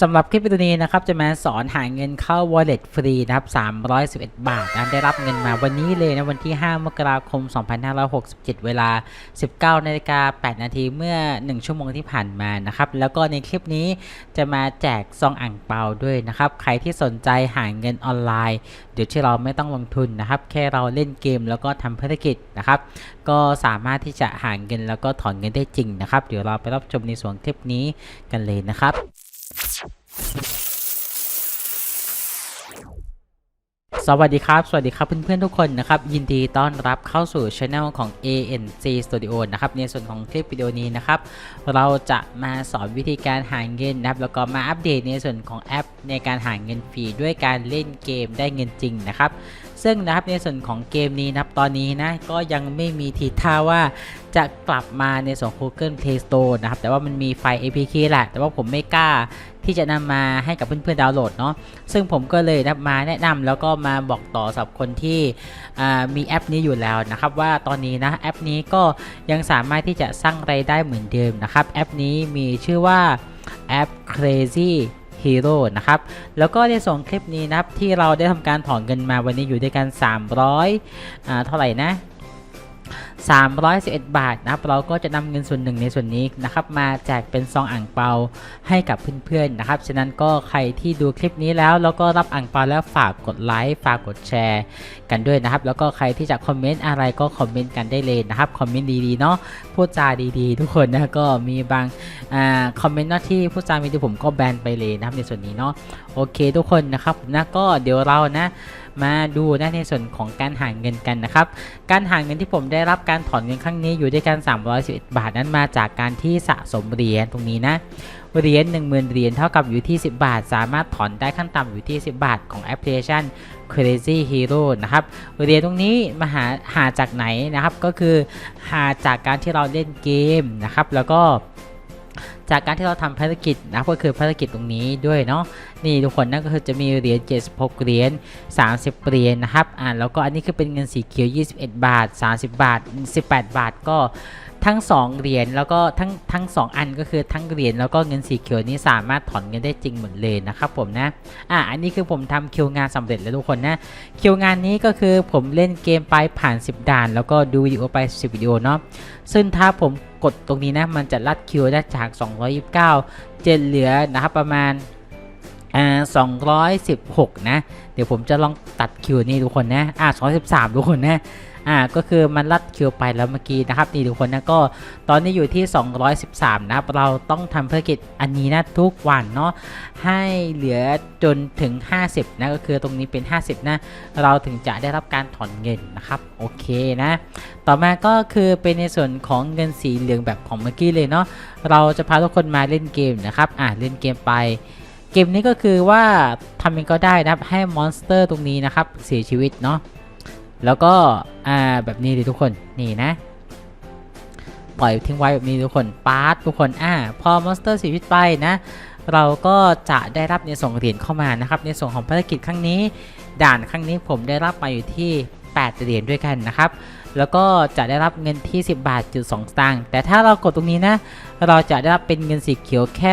สำหรับคลิปวิดีโอนี้นะครับจะมาสอนหาเงินเข้า wallet ฟรีนะครับ311 บาทนะได้รับเงินมาวันนี้เลยนะวันที่ 5 มกราคม 2567 เวลา 19นาฬิกา8นาทีเมื่อ 1 ชั่วโมงที่ผ่านมานะครับแล้วก็ในคลิปนี้จะมาแจกซองอ่างเปาด้วยนะครับใครที่สนใจหาเงินออนไลน์เดี๋ยวที่เราไม่ต้องลงทุนนะครับแค่เราเล่นเกมแล้วก็ทำภารกิจนะครับก็สามารถที่จะหาเงินแล้วก็ถอนเงินได้จริงนะครับเดี๋ยวเราไปรับชมในส่วนคลิปนี้กันเลยนะครับ สวัสดีครับ สวัสดีครับเพื่อนๆทุกคนนะครับ ยินดีต้อนรับเข้าสู่ช anel ของ ANC Studio นะครับ ในส่วนของคลิปวิดีโอนี้นะครับ เราจะมาสอนวิธีการหาเงินนะครับ แล้วก็มาอัปเดตในส่วนของแอปในการหาเงินฟรีด้วยการเล่นเกมได้เงินจริงนะครับ ซึ่งนะครับในส่วนของเกมนี้นะครับตอนนี้นะก็ยังไม่มีทีท่าว่าจะกลับมาในส่วนของ Google Play Store นะครับแต่ว่ามันมีไฟล์ APK แหละ แต่ว่าผมไม่กล้าที่จะนำมาให้กับเพื่อนๆดาวน์โหลดเนาะซึ่งผมก็เลยนะมาแนะนำแล้วก็มาบอกต่อสำหรับคนที่มีแอปนี้อยู่แล้วนะครับ ว่าตอนนี้นะแอปนี้ก็ยังสามารถที่จะสร้างรายได้เหมือนเดิมนะครับ แอปนี้มีชื่อว่าแอป Crazy Hero นะครับ แล้วก็ในส่วนคลิปนี้นะครับที่เราได้ทำการถอนเงินมาวันนี้อยู่ด้วยกัน 300อ่าเท่าไหร่นะ 311 บาทนะครับเราก็จะนำเงินส่วนหนึ่งในส่วนนี้นะครับมาแจกเป็นซองอ่างเปาให้กับเพื่อนๆนะครับฉะนั้นก็ใครที่ดูคลิปนี้แล้วแล้วก็รับอ่างเปาแล้วฝากกดไลค์ฝากกดแชร์ กันด้วยนะครับ แล้วก็ใครที่จะคอมเมนต์อะไรก็คอมเมนต์กันได้เลยนะครับคอมเมนต์ดีๆเนาะพูดจาดีๆ ทุกคนนะก็มีบางอ่าคอมเมนต์เนาะที่พูดจาไม่ดีผมก็แบนไปเลยนะครับในส่วนนี้เนาะโอเคทุกคนนะครับนะก็เดี๋ยวเรานะมาดูนะในส่วนของการหาเงินกันนะครับ การหาเงินที่ผมได้รับการการถอนเงินครั้งนี้อยู่ด้วยกัน 311 บาทนั้นมาจากการที่สะสมเหรียญตรงนี้นะเหรียญ10,000เหรียญเท่ากับอยู่ที่ 10 บาท สามารถถอนได้ขั้นต่ำอยู่ที่ 10 บาทของแอปพลิเคชัน Crazy Hero นะครับเหรียญตรงนี้มาหาหาจากไหนนะครับก็คือหาจากการที่เราเล่นเกมนะครับแล้วก็จากการที่เราทำภารกิจนะก็คือภารกิจตรงนี้ด้วยเนาะนี่ทุกคนนั่นก็คือจะมีเหรียญ76เหรียญ30เหรียญนะครับอ่าแล้วก็อันนี้คือเป็นเงินสีเขียว 21 บาท 30 บาท 18 บาทก็ทั้ง 2 เหรียญแล้วก็ทั้งทั้ง 2 อันก็คือทั้งเหรียญแล้วก็เงินสีเขียวนี้สามารถถอนเงินได้จริงหมดเลยนะครับผมนะอ่าอันนี้คือผมทำคิวงานสำเร็จแล้วทุกคนนะคิวงานนี้ก็คือผมเล่นเกมไปผ่าน 10 ด่าน แล้วก็ดูวิดีโอไป 10 วิดีโอเนาะซึ่งถ้าผมกดตรงนี้นะมันจะลัดคิวได้จาก229เจนเหลือนะครับประมาณ อ่า216 นะ เดี๋ยวผมจะลองตัดคิวนี่ทุกคนนะ อ่า213 ทุกคนนะอ่าก็คือมันลัดคิวไปแล้วเมื่อกี้นะครับนี่ทุกคนนะก็ตอนนี้อยู่ที่ 213 นะครับเราต้องทำภารกิจอันนี้นะทุกวันเนาะให้เหลือจนถึง 50 นะก็คือตรงนี้เป็น 50 นะ เราถึงจะได้รับการถอนเงินนะครับโอเคนะ ต่อมาก็คือเป็นในส่วนของเงินสีเหลืองแบบของเมื่อกี้เลยเนาะเราจะพาทุกคนมาเล่นเกมนะครับอ่าเล่นเกมไป เกมนี้ก็คือว่าทำเองก็ได้นะครับให้มอนสเตอร์ตรงนี้นะครับเสียชีวิตเนาะแล้วก็อ่าแบบนี้เลยทุกคนนี่นะ ปล่อยทิ้งไว้แบบนี้ทุกคนปาร์ตทุกคนอ่าพอมอนสเตอร์เสียชีวิตไปนะเราก็จะได้รับในส่งเหรียญเข้ามานะครับในส่วนของภารกิจครั้งนี้ ด่านครั้งนี้ผมได้รับมาอยู่ที่ 8 เหรียญด้วยกันนะครับ แล้วก็จะได้รับเงินที่ 10 บาทจุด2สตางค์แต่ถ้าเรากดตรงนี้นะ เราจะได้รับเป็นเงินสีเขียวแค่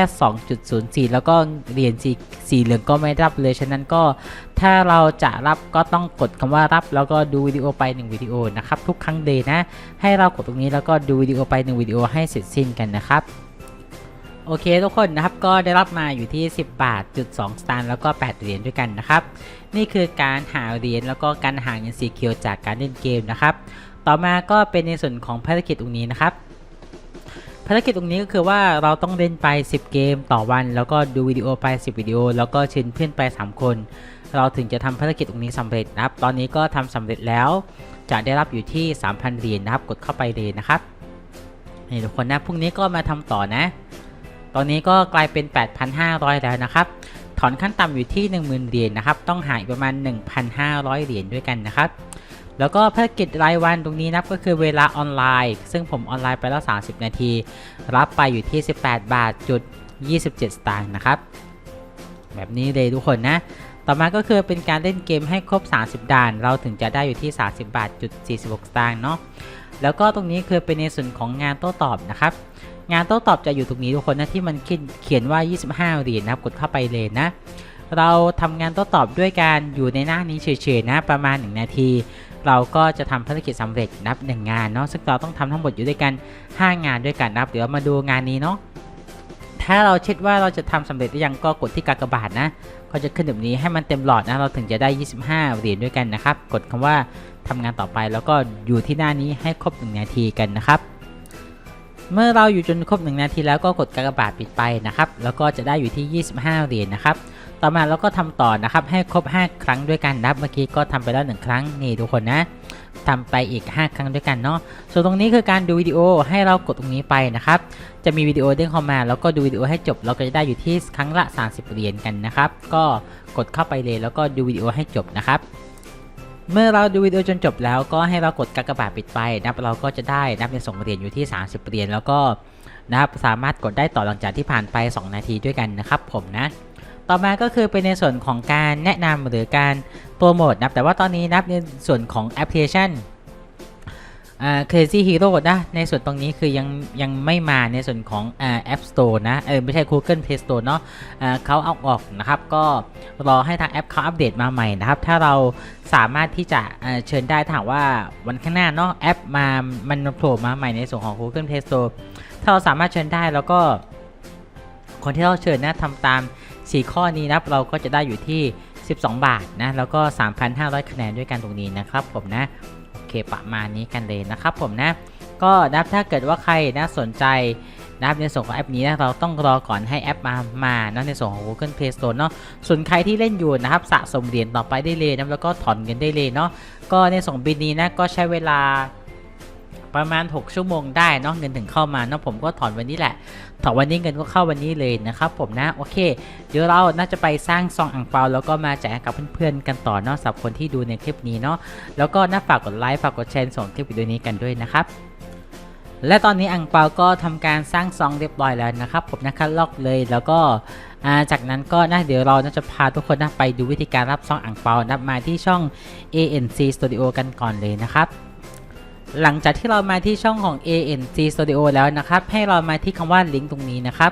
2.04 แล้วก็เหรียญสีสีเหลืองก็ไม่ได้รับเลย ฉะนั้นก็ถ้าเราจะรับก็ต้องกดคำว่ารับ แล้วก็ดูวิดีโอไป 1 วิดีโอนะครับทุกครั้งเลยนะ ให้เรากดตรงนี้แล้วก็ดูวิดีโอไป 1 วิดีโอให้เสร็จสิ้นกันนะครับ โอเคทุกคนนะครับก็ได้รับมาอยู่ที่ 10 บาทจุด2สตางค์แล้วก็ 8 เหรียญด้วยกันนะครับ นี่คือการหาเหรียญแล้วก็การหาเงินสีเขียวจากการเล่นเกมนะครับ ต่อมาก็เป็นในส่วนของภารกิจตรงนี้นะครับภารกิจตรงนี้ก็คือว่าเราต้องเล่นไป 10 เกมต่อวัน แล้วก็ดูวิดีโอไป 10 วิดีโอ แล้วก็เชิญเพื่อนไป 3 คน เราถึงจะทำภารกิจตรงนี้สำเร็จนะครับ ตอนนี้ก็ทำสำเร็จแล้ว จะได้รับอยู่ที่ 3,000 เหรียญนะครับ กดเข้าไปเลยนะครับนี่ทุกคนนะพรุ่งนี้ก็มาทำต่อนะ ตอนนี้ก็กลายเป็น 8,500 แล้วนะครับ ถอนขั้นต่ำอยู่ที่ 10,000 เหรียญนะครับ ต้องหายประมาณ 1,500 เหรียญด้วยกันนะครับ แล้วก็ภารกิจรายวันตรงนี้นับก็คือเวลาออนไลน์ ซึ่งผมออนไลน์ไปแล้ว 30 นาที รับไปอยู่ที่ 18 บาทจุด27 สตางค์นะครับ แบบนี้เลยทุกคนนะ ต่อมาก็คือเป็นการเล่นเกมให้ครบ 30 ด่าน เราถึงจะได้อยู่ที่ 30 บาทจุด46 สตางค์เนาะ แล้วก็ตรงนี้คือเป็นในส่วนของงานโต้ตอบนะครับ งานโต้ตอบจะอยู่ตรงนี้ทุกคนนะที่มันเขียนว่า 25เหรียญนะครับ กดเข้าไปเลยนะ เราทำงานโต้ตอบด้วยการอยู่ในหน้านี้เฉยๆนะประมาณ 1 นาที เราก็จะทำภารกิจสำเร็จนับ1งงานเนาะซึ่งเราต้องทำทั้งหมดอยู่ด้วยกัน 5 งานด้วยกันนะครับเดี๋ยวมาดูงานนี้เนาะถ้าเราเช็คว่าเราจะทำสำเร็จหรือยังก็กดที่กากบาทนะก็จะขึ้นแบบนี้ให้มันเต็มหลอดนะเราถึงจะได้ 25 เหรียญด้วยกันนะครับ กดคำว่า ทำงานต่อไปแล้วก็อยู่ที่หน้านี้ให้ครบ 1 นาทีกันนะครับ เมื่อเราอยู่จนครบ 1 นาทีแล้วก็กดกากบาทปิดไปนะครับ แล้วก็จะได้อยู่ที่ 25 เหรียญนะครับ ต่อมาเราก็ทำต่อนะครับให้ครบ 5 ครั้งด้วยกันนะครับ เมื่อกี้ก็ทำไปแล้ว 1 ครั้งนี่ทุกคนนะทำไปอีก 5 ครั้งด้วยกันเนาะ ส่วนตรงนี้คือการดูวิดีโอให้เรากดตรงนี้ไปนะครับ จะมีวิดีโอเด้งเข้ามา แล้วก็ดูวิดีโอให้จบ เราก็จะได้อยู่ที่ครั้งละ 30 เหรียญกันนะครับ ก็กดเข้าไปเลยแล้วก็ดูวิดีโอให้จบนะครับ เมื่อเราดูวิดีโอจนจบแล้วก็ให้เรากดกากบาทปิดไปนะครับเราก็จะได้นับเป็นส่งเหรียญอยู่ที่ 30เหรียญแล้วก็นะครับสามารถกดได้ต่อหลังจากที่ผ่านไป 2 นาทีด้วยกันนะครับผมนะ ต่อมาก็คือเป็นในส่วนของการแนะนำหรือการโปรโมทนะแต่ว่าตอนนี้นับในส่วนของแอปพลิเคชัน อ่า Crazy Hero นะ ในส่วนตรงนี้คือยังยังไม่มาในส่วนของอ่า App Store นะ เออไม่ใช่ Google Play Store เนาะอ่าเขาเอาออกนะครับ ก็รอให้ทางแอปเขาอัปเดตมาใหม่นะครับ ถ้าเราสามารถที่จะเชิญได้ถาหากว่าวันข้างหน้าเนาะแอปมามันโผล่มาใหม่ในส่วนของ Google Play Store ถ้าเราสามารถเชิญได้แล้วก็ คนที่เราเชิญนะทำตาม 4 ข้อนี้นะครับเราก็จะได้อยู่ที่ 12 บาทนะแล้วก็ 3,500 คะแนนด้วยกันตรงนี้นะครับผมนะ เคประมาณนี้กันเลยนะครับผมนะ ก็นะครับถ้าเกิดว่าใครนะสนใจนะครับในส่วนของแอปนี้นะเราต้องรอก่อนให้แอปมามาเนะในส่วนของ Google Play Store เนาะส่วนใครที่เล่นอยู่นะครับสะสมเหรียญต่อไปได้เลยนะแล้วก็ถอนเงินได้เลยเนาะก็ในส่งบินนี้นะก็ใช้เวลา ประมาณ 6 ชั่วโมงได้เนาะเงินถึงเข้ามาเนาะผมก็ถอนวันนี้แหละถอนวันนี้เงินก็เข้าวันนี้เลยนะครับผมนะโอเค เดี๋ยวเราน่าจะไปสร้างซองอ่างเปาแล้วก็มาแจกกับเพื่อนๆกันต่อเนาะสำหรับคนที่ดูในคลิปนี้เนาะแล้วก็น่าฝากกดไลค์ฝากกดแชร์ส่งคลิปวิดีโอนี้กันด้วยนะครับและตอนนี้อ่างเปาก็ทำการสร้างซองเรียบร้อยแล้วนะครับผมนะคัดลอกเลยแล้วก็จากนั้นก็นะเดี๋ยวเราจะพาทุกคนนะไปดูวิธีการรับซองอ่างเปานะมาที่ช่อง ANC Studio กันก่อนเลยนะครับ หลังจากที่เรามาที่ช่องของ ANC Studio แล้วนะครับ ให้เรามาที่คำว่าลิงก์ตรงนี้นะครับ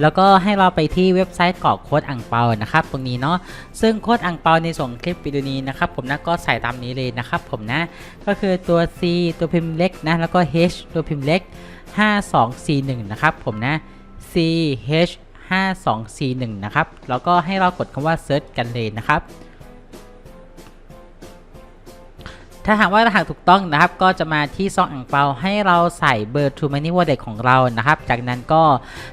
แล้วก็ให้เราไปที่เว็บไซต์กรอกโค้ดอ่างเปานะครับ ตรงนี้เนาะ ซึ่งโค้ดอ่างเปาในส่วนคลิปวิดีโอนี้นะครับ ผมนะก็ใส่ตามนี้เลยนะครับ ผมนะ ก็คือตัว C ตัวพิมพ์เล็กนะ แล้วก็ H ตัวพิมพ์เล็ก 5241 นะครับ ผมนะ C H 5241 นะครับ แล้วก็ให้เรากดคำว่า Search กันเลยนะครับ ถ้าหากว่า รหัสถูกต้องนะครับ ก็จะมาที่ซองอ่างเปาให้เราใส่เบอร์ True Money Wallet ของเรานะครับ จากนั้นก็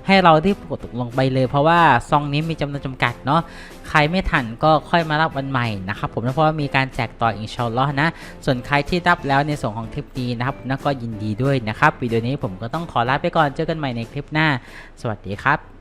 ให้เราที่กดลงไปเลย เพราะว่าซองนี้มีจำนวนจำกัดเนาะใครไม่ทันก็ค่อยมารับวันใหม่นะครับผมเพราะว่ามีการแจกต่ออินชาอัลลอฮ์นะ ส่วนใครที่รับแล้วในส่วนของคลิปนี้นะครับผมก็ยินดีด้วยนะครับวิดีโอนี้ผมก็ต้องขอลาไปก่อนเจอกันใหม่ในคลิปหน้า สวัสดีครับ